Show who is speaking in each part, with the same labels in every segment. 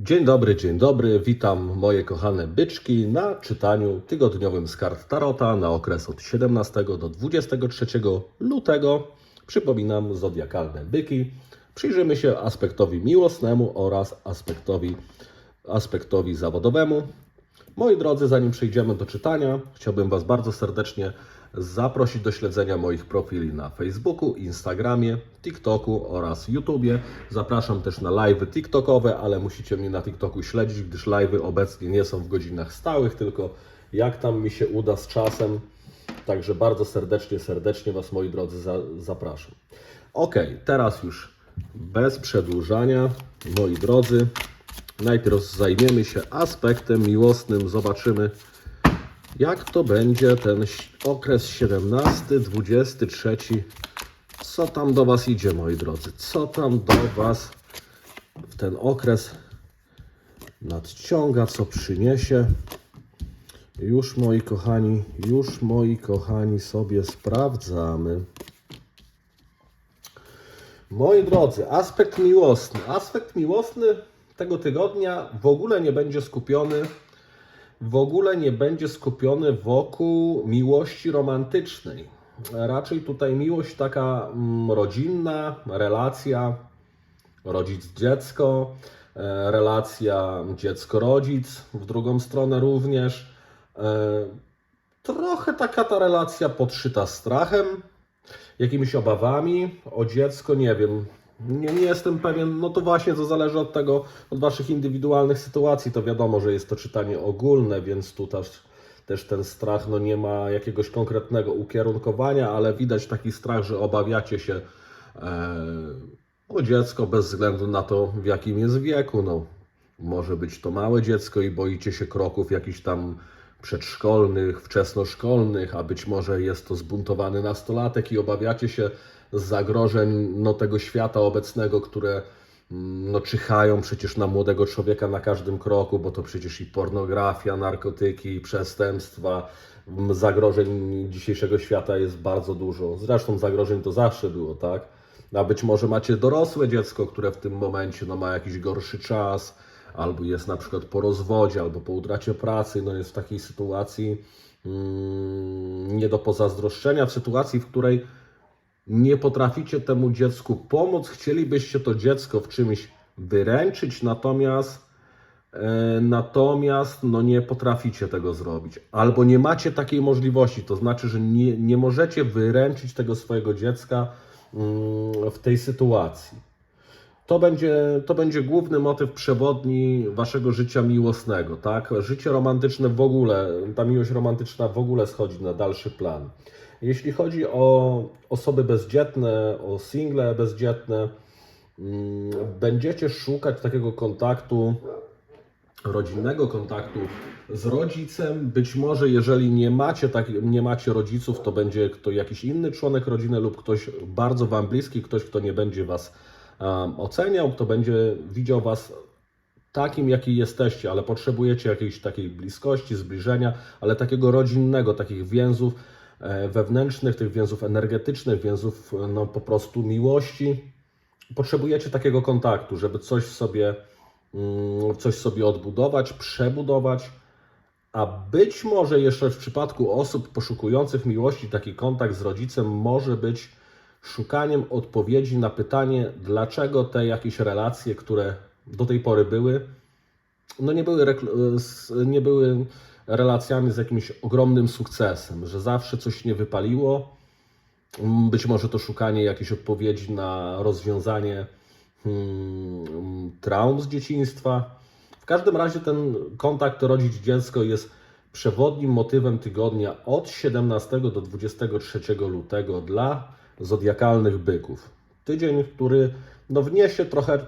Speaker 1: Dzień dobry, dzień dobry. Witam moje kochane byczki na czytaniu tygodniowym z kart Tarota na okres od 17 do 23 lutego. Przypominam zodiakalne byki. Przyjrzymy się aspektowi miłosnemu oraz aspektowi, aspektowi zawodowemu. Moi drodzy, zanim przejdziemy do czytania, chciałbym Was bardzo serdecznie zaprosić do śledzenia moich profili na Facebooku, Instagramie, TikToku oraz YouTubie. Zapraszam też na live'y TikTokowe, ale musicie mnie na TikToku śledzić, gdyż live'y obecnie nie są w godzinach stałych, tylko jak tam mi się uda z czasem. Także bardzo serdecznie, serdecznie Was, moi drodzy, za, zapraszam. Ok, teraz już bez przedłużania, moi drodzy, najpierw zajmiemy się aspektem miłosnym. Zobaczymy, jak to będzie ten okres 17, 23. Co tam do Was idzie, moi drodzy? Co tam do Was w ten okres nadciąga, co przyniesie? Już moi kochani, już moi kochani sobie sprawdzamy. Moi drodzy, aspekt miłosny. Aspekt miłosny tego tygodnia w ogóle nie będzie skupiony w ogóle nie będzie skupiony wokół miłości romantycznej. Raczej tutaj miłość taka mm, rodzinna, relacja rodzic-dziecko, e, relacja dziecko-rodzic, w drugą stronę również. E, Trochę taka ta relacja podszyta strachem, jakimiś obawami o dziecko, nie wiem. Nie, nie jestem pewien, no to właśnie to zależy od tego, od Waszych indywidualnych sytuacji. To wiadomo, że jest to czytanie ogólne, więc tu też, też ten strach no nie ma jakiegoś konkretnego ukierunkowania, ale widać taki strach, że obawiacie się e, o dziecko bez względu na to, w jakim jest wieku. No, może być to małe dziecko i boicie się kroków jakichś tam przedszkolnych, wczesnoszkolnych, a być może jest to zbuntowany nastolatek i obawiacie się zagrożeń no, tego świata obecnego, które mm, no, czyhają przecież na młodego człowieka na każdym kroku, bo to przecież i pornografia, narkotyki, i przestępstwa. Mm, Zagrożeń dzisiejszego świata jest bardzo dużo. Zresztą zagrożeń to zawsze było, tak? A być może macie dorosłe dziecko, które w tym momencie no, ma jakiś gorszy czas, albo jest na przykład po rozwodzie, albo po utracie pracy, no jest w takiej sytuacji mm, nie do pozazdroszczenia, w sytuacji, w której nie potraficie temu dziecku pomóc, chcielibyście to dziecko w czymś wyręczyć, natomiast e, natomiast no nie potraficie tego zrobić, albo nie macie takiej możliwości, to znaczy, że nie, nie możecie wyręczyć tego swojego dziecka mm, w tej sytuacji. To będzie, to będzie główny motyw przewodni waszego życia miłosnego, tak? Życie romantyczne w ogóle, ta miłość romantyczna w ogóle schodzi na dalszy plan. Jeśli chodzi o osoby bezdzietne, o single bezdzietne, mm, będziecie szukać takiego kontaktu, rodzinnego kontaktu z rodzicem. Być może, jeżeli nie macie, tak, nie macie rodziców, to będzie to jakiś inny członek rodziny lub ktoś bardzo Wam bliski, ktoś, kto nie będzie Was um, oceniał, kto będzie widział Was takim, jaki jesteście, ale potrzebujecie jakiejś takiej bliskości, zbliżenia, ale takiego rodzinnego, takich więzów wewnętrznych, tych więzów energetycznych, więzów e, no, po prostu miłości. Potrzebujecie takiego kontaktu, żeby coś sobie, mm, coś sobie odbudować, przebudować. A być może jeszcze w przypadku osób poszukujących miłości, taki kontakt z rodzicem może być szukaniem odpowiedzi na pytanie, dlaczego te jakieś relacje, które do tej pory były, no nie były, z- nie były relacjami z jakimś ogromnym sukcesem, że zawsze coś nie wypaliło. Być może to szukanie jakiejś odpowiedzi na rozwiązanie hmm, traum z dzieciństwa. W każdym razie ten kontakt rodzic-dziecko jest przewodnim motywem tygodnia od 17 do 23 lutego dla zodiakalnych byków. Tydzień, który no, wniesie trochę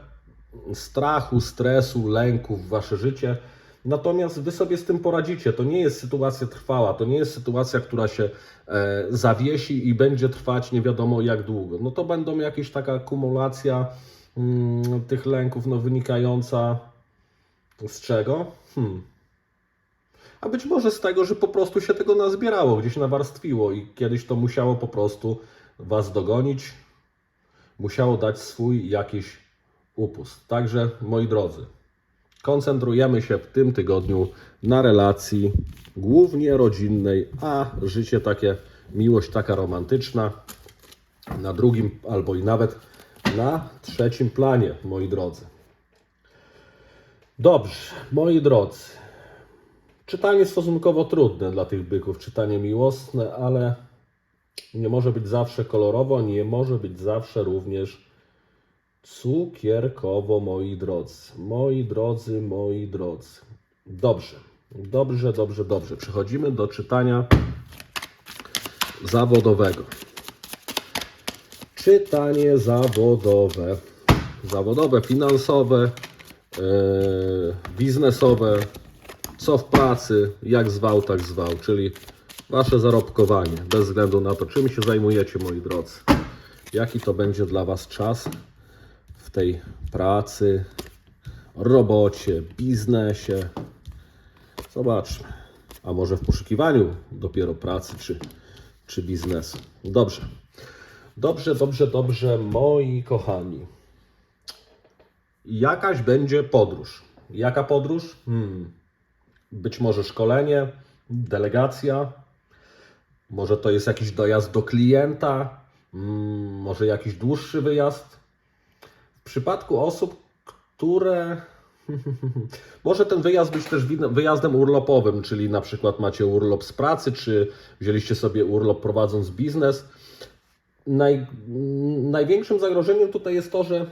Speaker 1: strachu, stresu, lęku w wasze życie. Natomiast wy sobie z tym poradzicie. To nie jest sytuacja trwała, to nie jest sytuacja, która się e, zawiesi i będzie trwać nie wiadomo jak długo. No to będą jakieś taka kumulacja mm, tych lęków, no wynikająca z czego? Hmm. A być może z tego, że po prostu się tego nazbierało, gdzieś nawarstwiło i kiedyś to musiało po prostu was dogonić, musiało dać swój jakiś upust. Także, moi drodzy, koncentrujemy się w tym tygodniu na relacji głównie rodzinnej, a życie takie, miłość taka romantyczna na drugim albo i nawet na trzecim planie, moi drodzy. Dobrze, moi drodzy. Czytanie stosunkowo trudne dla tych byków, czytanie miłosne, ale nie może być zawsze kolorowo, nie może być zawsze również cukierkowo, moi drodzy. Moi drodzy, moi drodzy. Dobrze, dobrze, dobrze, dobrze. Przechodzimy do czytania zawodowego. Czytanie zawodowe. Zawodowe, finansowe, yy, biznesowe, co w pracy, jak zwał, tak zwał, czyli wasze zarobkowanie, bez względu na to, czym się zajmujecie, moi drodzy. Jaki to będzie dla was czas w tej pracy, robocie, biznesie. Zobaczmy. A może w poszukiwaniu dopiero pracy czy, czy biznesu. Dobrze. Dobrze, dobrze, dobrze, moi kochani. Jakaś będzie podróż. Jaka podróż? Hmm. Być może szkolenie, delegacja, może to jest jakiś dojazd do klienta, mm, może jakiś dłuższy wyjazd. Przypadku osób, które. Może ten wyjazd być też wyjazdem urlopowym, czyli na przykład macie urlop z pracy, czy wzięliście sobie urlop prowadząc biznes. Naj, największym zagrożeniem tutaj jest to, że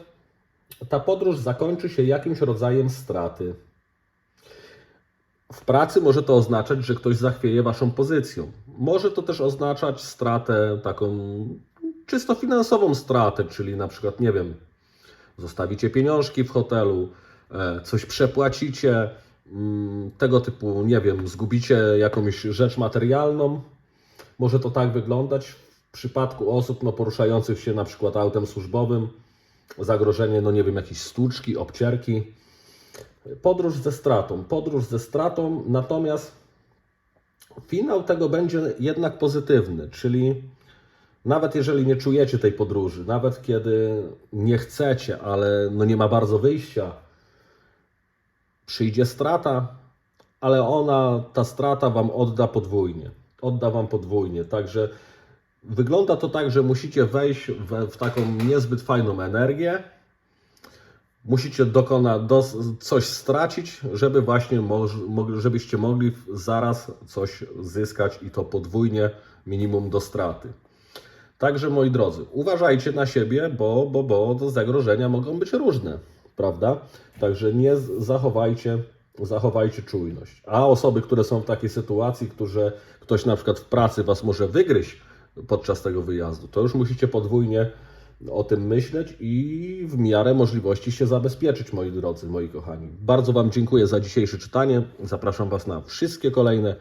Speaker 1: ta podróż zakończy się jakimś rodzajem straty. W pracy może to oznaczać, że ktoś zachwieje waszą pozycją. Może to też oznaczać stratę taką czysto finansową stratę, czyli na przykład, nie wiem, zostawicie pieniążki w hotelu, e, coś przepłacicie, mm, tego typu, nie wiem, zgubicie jakąś rzecz materialną. Może to tak wyglądać w przypadku osób no, poruszających się na przykład autem służbowym. Zagrożenie, no nie wiem, jakieś stłuczki, obcierki. Podróż ze stratą, podróż ze stratą, natomiast finał tego będzie jednak pozytywny, czyli nawet jeżeli nie czujecie tej podróży, nawet kiedy nie chcecie, ale no nie ma bardzo wyjścia, przyjdzie strata, ale ona, ta strata Wam odda podwójnie. Odda Wam podwójnie. Także wygląda to tak, że musicie wejść w, w taką niezbyt fajną energię. Musicie dokona, dos, coś stracić, żeby właśnie moż, mo- żebyście mogli zaraz coś zyskać i to podwójnie minimum do straty. Także moi drodzy, uważajcie na siebie, bo, bo, bo zagrożenia mogą być różne, prawda? Także nie zachowajcie, zachowajcie czujność. A osoby, które są w takiej sytuacji, którzy ktoś na przykład w pracy was może wygryźć podczas tego wyjazdu, to już musicie podwójnie o tym myśleć i w miarę możliwości się zabezpieczyć, moi drodzy, moi kochani. Bardzo Wam dziękuję za dzisiejsze czytanie. Zapraszam Was na wszystkie kolejne.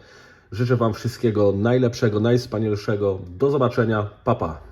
Speaker 1: Życzę Wam wszystkiego najlepszego, najwspanialszego. Do zobaczenia. Pa, pa.